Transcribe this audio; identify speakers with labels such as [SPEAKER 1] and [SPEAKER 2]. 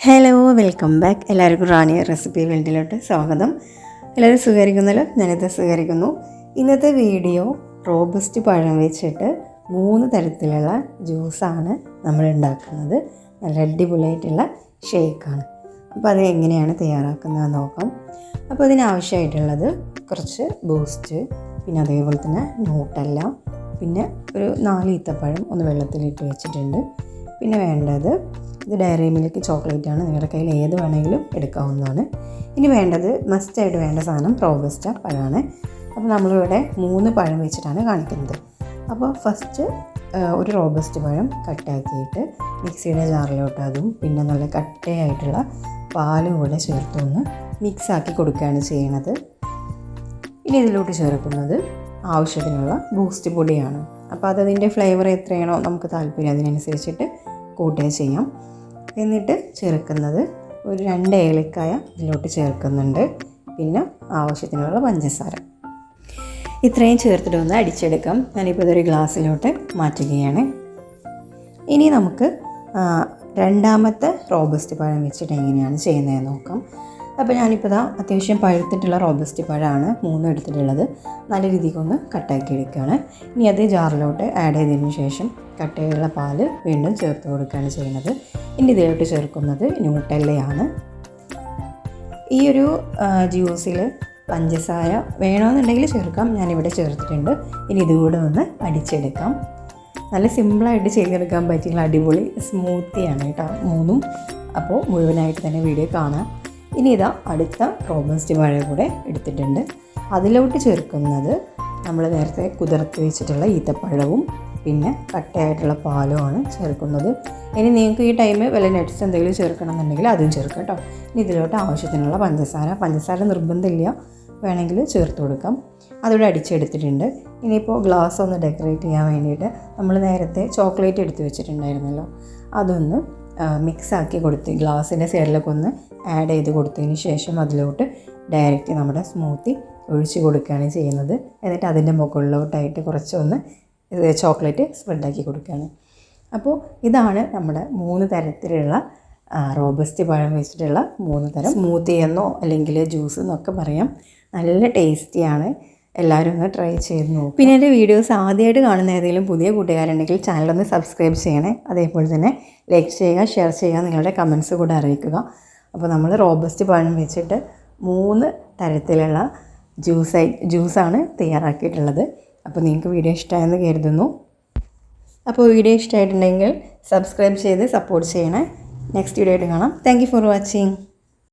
[SPEAKER 1] Hello welcome back എല്ലാവർക്കും റാണി recipe വേൾഡിലോട്ട് സ്വാഗതം. എല്ലാവരും സ്വീകരിക്കുന്നല്ലോ? ഞാനിത് സ്വീകരിക്കുന്നു. ഇന്നത്തെ വീഡിയോ റോബസ്റ്റ് പഴം വെച്ചിട്ട് മൂന്ന് തരത്തിലുള്ള ജ്യൂസാണ് നമ്മൾ ഉണ്ടാക്കുന്നത്. നല്ല അടിപൊളിയായിട്ടുള്ള ഷേക്കാണ് അപ്പോൾ അത് എങ്ങനെയാണ് തയ്യാറാക്കുന്നത് നോക്കാം. അപ്പോൾ അതിനാവശ്യമായിട്ടുള്ളത് കുറച്ച് ബൂസ്റ്റ് പിന്നെ അതേപോലെ തന്നെ നോട്ടല്ല പിന്നെ ഒരു നാല് ഈത്തപ്പഴം ഒന്ന് വെള്ളത്തിലിട്ട് വെച്ചിട്ടുണ്ട്. പിന്നെ വേണ്ടത് ഇത് ഡയറി മിൽക്ക് ചോക്ലേറ്റ് ആണ്. നിങ്ങളുടെ കയ്യിൽ ഏത് വേണമെങ്കിലും എടുക്കാവുന്നതാണ്. ഇനി വേണ്ടത് മസ്റ്റായിട്ട് വേണ്ട സാധനം റോബസ്റ്റ പഴമാണ്. അപ്പോൾ നമ്മളിവിടെ മൂന്ന് പഴം വെച്ചിട്ടാണ് കാണിക്കുന്നത്. അപ്പോൾ ഫസ്റ്റ് ഒരു റോബസ്റ്റ് പഴം കട്ടാക്കിയിട്ട് മിക്സിയുടെ ജാറിലോട്ട് അതും പിന്നെ നല്ല കട്ടയായിട്ടുള്ള പാലും കൂടെ ചേർത്തൊന്ന് മിക്സാക്കി കൊടുക്കുകയാണ് ചെയ്യണത്. ഇനി ഇതിലോട്ട് ചേർക്കുന്നത് ആവശ്യത്തിനുള്ള ബൂസ്റ്റ് പൊടിയാണ്. അപ്പോൾ അതതിന്റെ ഫ്ലേവർ എത്രയാണോ നമുക്ക് താല്പര്യം അതിനനുസരിച്ചിട്ട് കൂട്ടുക ചെയ്യാം. എന്നിട്ട് ചേർക്കുന്നത് ഒരു രണ്ട് ഏലക്കായ ഇതിലോട്ട് ചേർക്കുന്നുണ്ട്. പിന്നെ ആവശ്യത്തിനുള്ള പഞ്ചസാര. ഇത്രയും ചേർത്തിട്ട് ഒന്ന് അടിച്ചെടുക്കാം. ഞാനിപ്പോൾ ഇതൊരു ഗ്ലാസ്സിലോട്ട് മാറ്റുകയാണ്. ഇനി നമുക്ക് രണ്ടാമത്തെ റോബസ്റ്റ് പഴം വെച്ചിട്ട് എങ്ങനെയാണ് ചെയ്യുന്നതെന്ന് നോക്കാം. അപ്പോൾ ഞാനിപ്പോൾ ഇതാ അത്യാവശ്യം പഴുത്തിട്ടുള്ള റോബസ്റ്റ് പഴമാണ് മൂന്നും എടുത്തിട്ടുള്ളത്. നല്ല രീതിക്കൊന്ന് കട്ടാക്കി എടുക്കുകയാണ്. ഇനി അത് ജാറിലോട്ട് ആഡ് ചെയ്തതിന് ശേഷം കട്ടയുള്ള പാൽ വീണ്ടും ചേർത്ത് കൊടുക്കുകയാണ് ചെയ്യുന്നത്. ഇനി ഇതിലോട്ട് ചേർക്കുന്നത് ന്യൂട്ടല്ലയാണ് ഈ ഒരു ജ്യൂസിൽ പഞ്ചസാര വേണമെന്നുണ്ടെങ്കിൽ ചേർക്കാം. ഞാനിവിടെ ചേർത്തിട്ടുണ്ട്. ഇനി ഇതുകൂടെ ഒന്ന് അടിച്ചെടുക്കാം. നല്ല സിമ്പിളായിട്ട് ചെയ്തെടുക്കാൻ പറ്റിയുള്ള അടിപൊളി സ്മൂത്തിയാണ് കേട്ടോ മൂന്നും. അപ്പോൾ മുഴുവനായിട്ട് തന്നെ വീഡിയോ കാണാം. ഇനി ഇതാ അടുത്ത റോബസ്റ്റ് വാഴ കൂടെ എടുത്തിട്ടുണ്ട്. അതിലോട്ട് ചേർക്കുന്നത് നമ്മൾ നേരത്തെ കുതിർത്ത് വെച്ചിട്ടുള്ള ഈത്തപ്പഴവും പിന്നെ കട്ടയായിട്ടുള്ള പാലുമാണ് ചേർക്കുന്നത്. ഇനി നിങ്ങൾക്ക് ഈ ടൈമിൽ വല്ല നട്ട്സ് എന്തെങ്കിലും ചേർക്കണം എന്നുണ്ടെങ്കിൽ അതും ചേർക്കാം കേട്ടോ. ഇനി ഇതിലോട്ട് ആവശ്യത്തിനുള്ള പഞ്ചസാര പഞ്ചസാര നിർബന്ധമില്ല. വേണമെങ്കിൽ ചേർത്ത് കൊടുക്കാം. അതിവിടെ അടിച്ചെടുത്തിട്ടുണ്ട്. ഇനിയിപ്പോൾ ഗ്ലാസ് ഒന്ന് ഡെക്കറേറ്റ് ചെയ്യാൻ വേണ്ടിയിട്ട് നമ്മൾ നേരത്തെ ചോക്ലേറ്റ് എടുത്ത് വെച്ചിട്ടുണ്ടായിരുന്നല്ലോ. അതൊന്ന് മിക്സാക്കി കൊടുത്ത് ഗ്ലാസിന്റെ സൈഡിലൊക്കെ ഒന്ന് ആഡ് ചെയ്ത് കൊടുത്തതിന് ശേഷം അതിലോട്ട് ഡയറക്റ്റ് നമ്മുടെ സ്മൂത്തി ഒഴിച്ച് കൊടുക്കുകയാണ് ചെയ്യുന്നത്. എന്നിട്ട് അതിന്റെ മുകളിലോട്ടായിട്ട് കുറച്ചൊന്ന് ചോക്ലേറ്റ് സ്പ്രെഡാക്കി കൊടുക്കുകയാണ്. അപ്പോൾ ഇതാണ് നമ്മുടെ മൂന്ന് തരത്തിലുള്ള റോബസ്റ്റ് പഴം വെച്ചിട്ടുള്ള മൂന്ന് തരം. സ്മൂത്തി എന്നോ അല്ലെങ്കിൽ ജ്യൂസ് എന്നൊക്കെ പറയാം. നല്ല ടേസ്റ്റിയാണ് എല്ലാവരും ഒന്ന് ട്രൈ ചെയ്ത് നോക്കും. പിന്നെ എന്റെ വീഡിയോസ് ആദ്യമായിട്ട് കാണുന്ന ഏതെങ്കിലും പുതിയ കൂട്ടുകാരുണ്ടെങ്കിൽ ചാനലൊന്ന് സബ്സ്ക്രൈബ് ചെയ്യണേ. അതേപോലെ തന്നെ ലൈക്ക് ചെയ്യുക ഷെയർ ചെയ്യുക നിങ്ങളുടെ കമൻസ് കൂടെ അറിയിക്കുക. അപ്പോൾ നമ്മൾ റോബസ്റ്റ് പഴം വെച്ചിട്ട് മൂന്ന് തരത്തിലുള്ള ജ്യൂസ് ജ്യൂസാണ് തയ്യാറാക്കിയിട്ടുള്ളത്. അപ്പോൾ നിങ്ങൾക്ക് വീഡിയോ ഇഷ്ടമായെന്ന് കരുതുന്നു. അപ്പോൾ വീഡിയോ ഇഷ്ടമായിട്ടുണ്ടെങ്കിൽ സബ്സ്ക്രൈബ് ചെയ്ത് സപ്പോർട്ട് ചെയ്യണേ. നെക്സ്റ്റ് വീഡിയോ ആയിട്ട് കാണാം. Thank for watching